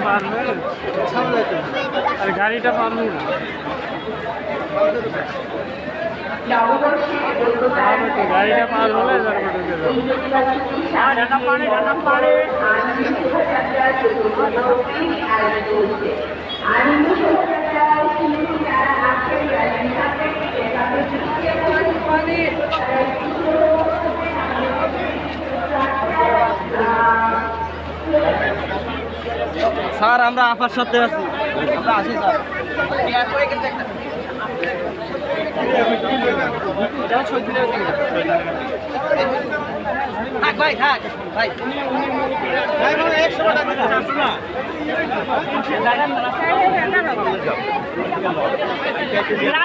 পারবে আর গাড়িটা পারবে না। পারবে তো, গাড়িটা পার হলে তারপরে স্যার আমরা আপার সাথে আছি। আমরা আছি স্যার